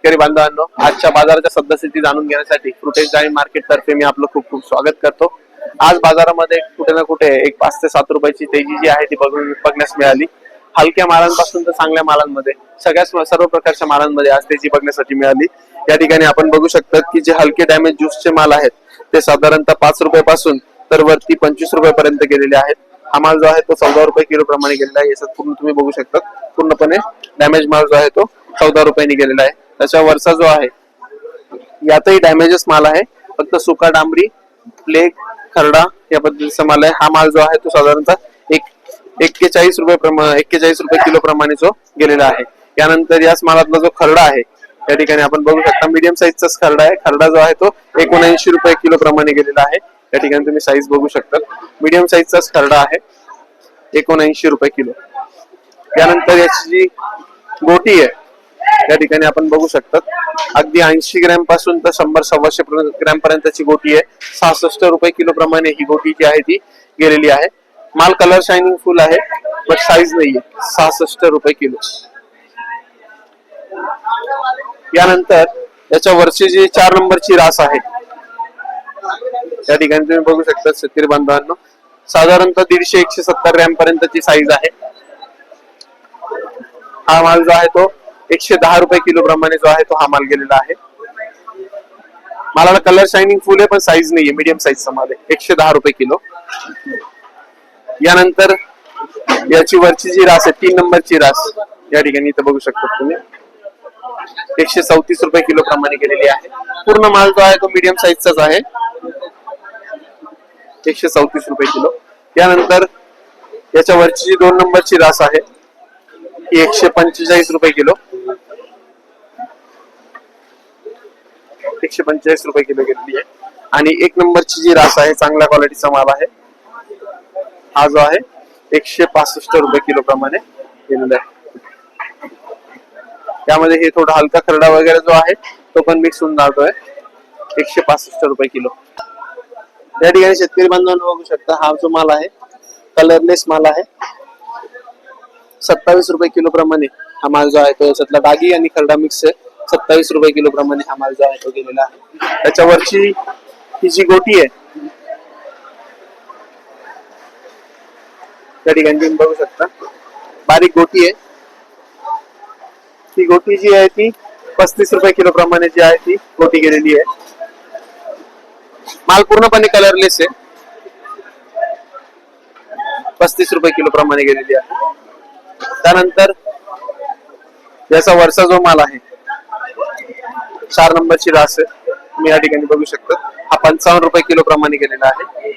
शेतकरी बांधवांनो आजच्या बाजाराच्या सद्यस्थिती जाणून घेण्यासाठी फ्रुटेज डाळी मार्केट तर्फे मी आपलं खूप खूप स्वागत करतो. आज बाजारामध्ये कुठे ना कुठे एक पाच ते सात रुपयाची तेजी जी आहे ती बघून बघण्यास मिळाली. हलक्या मालांपासून तर चांगल्या मालांमध्ये सगळ्याच सर्व प्रकारच्या मालांमध्ये आज तेजी बघण्यासाठी मिळाली. या ठिकाणी आपण बघू शकतात की जे हलके डॅमेज ज्यूसचे माल आहेत ते साधारणतः पाच रुपयापासून तर वरती पंचवीस रुपयापर्यंत गेलेले आहेत. हा माल जो आहे तो चौदा रुपये किलो प्रमाणे गेलेला आहे याच्यात पूर्ण तुम्ही बघू शकता पूर्णपणे डॅमेज माल जो आहे तो चौदा रुपयांनी गेलेला आहे. त्याच्या वरचा जो आहे यातही डॅमेजेस माल आहे. फक्त सुका डांबरी प्लेग खरडा या पद्धतीचा माल आहे. हा माल जो आहे तो साधारणतः एक एक्केचाळीस रुपये प्रमाणे एक्केचाळीस रुपये किलो प्रमाणे जो गेलेला आहे. यानंतर याच मालातला जो खरडा आहे या ठिकाणी आपण बघू शकता मीडियम साईजचाच खरडा आहे. खरडा जो आहे तो एकोणऐंशी रुपये किलो प्रमाणे गेलेला आहे. या ठिकाणी तुम्ही साईज बघू शकता. मीडियम साईजचाच खरडा आहे एकोणऐंशी रुपये किलो. त्यानंतर याची जी गोटी आहे या ठिकाणी आपण बघू शकतात. अगदी ऐंशी ग्रॅमपासून तर शंभर सव्वाशे ग्रॅम पर्यंतची गोटी आहे. सहासष्ट रुपये किलो प्रमाणे ही गोटी जी आहे ती गेलेली आहे. माल कलर शायनिंग फुल आहे बट साईज नाहीये. सहासष्ट रुपये किलो. यानंतर याच्या वरची जी चार नंबरची रास आहे त्या ठिकाणी तुम्ही बघू शकता शेतकरी बांधवांना. साधारणतः दीडशे एकशे सत्तर ग्रॅम पर्यंतची साईज आहे. हा माल जो आहे तो एकशे दहा रुपये किलो प्रमाणे जो आहे तो हा माल गेलेला आहे. मालाला कलर शायनिंग फुल आहे पण साईज नाहीये मीडियम साईजचा माल आहे. एकशे दहा रुपये किलो. यानंतर याची वरची जी रास आहे तीन नंबरची रास या ठिकाणी इथं बघू शकता तुम्ही. एकशे चौतीस रुपये किलो प्रमाणे गेलेली आहे. पूर्ण माल जो आहे तो मीडियम साईजचाच आहे. एकशे चौतीस रुपये किलो. यानंतर याच्या वरची जी दोन नंबरची रास आहे ही एकशे पंचेचाळीस रुपये किलो. एकशे पंचेचाळीस रुपये किलो घेतली आहे. आणि एक नंबरची जी रास आहे चांगल्या क्वालिटीचा माल आहे. हा जो आहे एकशे पासष्ट रुपये किलो प्रमाणे गेलेला आहे. त्यामध्ये हे थोडा हलका खरडा वगैरे जो आहे तो पण मिक्स होऊन जातोय. एकशे पासष्ट रुपये किलो. या ठिकाणी शेतकरी बांधवांना बघू शकता हा जो माल आहे कलरलेस माल आहे. सत्तावीस रुपये किलो प्रमाणे हा माल जो आहे तो त्याच्यातला डागी आणि खरडा मिक्स आहे. सत्तावीस रुपये किलो प्रमाणे हा माल जो आहे तो गेलेला आहे. त्याच्यावरची ही जी गोटी आहे त्या ठिकाणी तुम्ही बघू शकता. बारीक गोटी आहे. ती गोटी जी आहे ती पस्तीस रुपये किलो प्रमाणे जी आहे ती गोटी गेलेली आहे. माल पूर्णपणे कलरलेस आहे. पस्तीस रुपये किलो प्रमाणे गेलेली आहे. त्यानंतर याचा वरचा जो माल आहे चार नंबरची रास आहे. तुम्ही या ठिकाणी बघू शकता. हा पंचावन्न रुपये किलो प्रमाणे गेलेला आहे.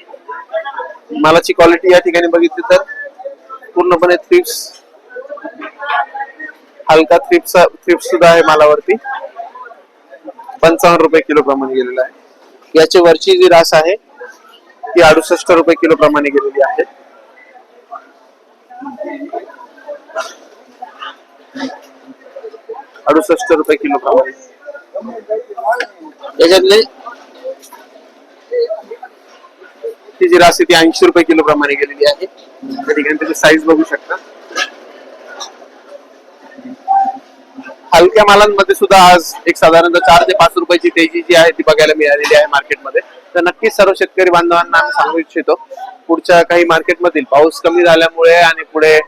मालाची क्वालिटी या ठिकाणी बघितली तर पूर्णपणे थ्रिप्स हलका थ्रिप्स थ्रिप्स सुद्धा आहे मालावरती. पंचावन्न रुपये किलो प्रमाणे गेलेला आहे. याची वरची जी रास आहे ती अडुसष्ट रुपये किलो प्रमाणे गेलेली आहे. अडुसष्ट रुपये किलो प्रमाणे. याच्यातले ती जी रास आहे ती ऐंशी रुपये किलो प्रमाणे गेलेली आहे. त्या ठिकाणी त्याची साईज बघू शकता. हलक्या मालांमध्ये सुद्धा आज एक साधारणतः चार ते पाच रुपयाची तेजी जी आहे ती बघायला मिळालेली आहे मार्केटमध्ये तर नक्कीच सर्व शेतकरी बांधवांना आम्ही सांगू इच्छितो पुढच्या काही मार्केटमधील पाऊस कमी झाल्यामुळे आणि पुढे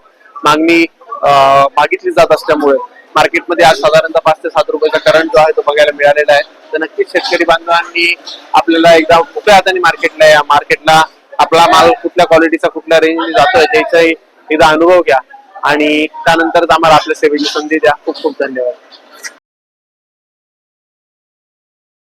मागणी मागितली जात असल्यामुळे मार्केटमध्ये आज साधारणतः पाच ते सात रुपयाचा करंट जो आहे तो बघायला मिळालेला आहे. तर नक्कीच शेतकरी बांधवांनी आपल्याला एकदा मोठ्या हाताने मार्केटला या मार्केटला आपला माल कुठल्या क्वालिटीचा कुठल्या रेंज जातोय त्याचाही एकदा अनुभव घ्या. आणि त्यानंतरच आम्हाला आपल्या सेवेची संधी द्या. खूप खूप धन्यवाद.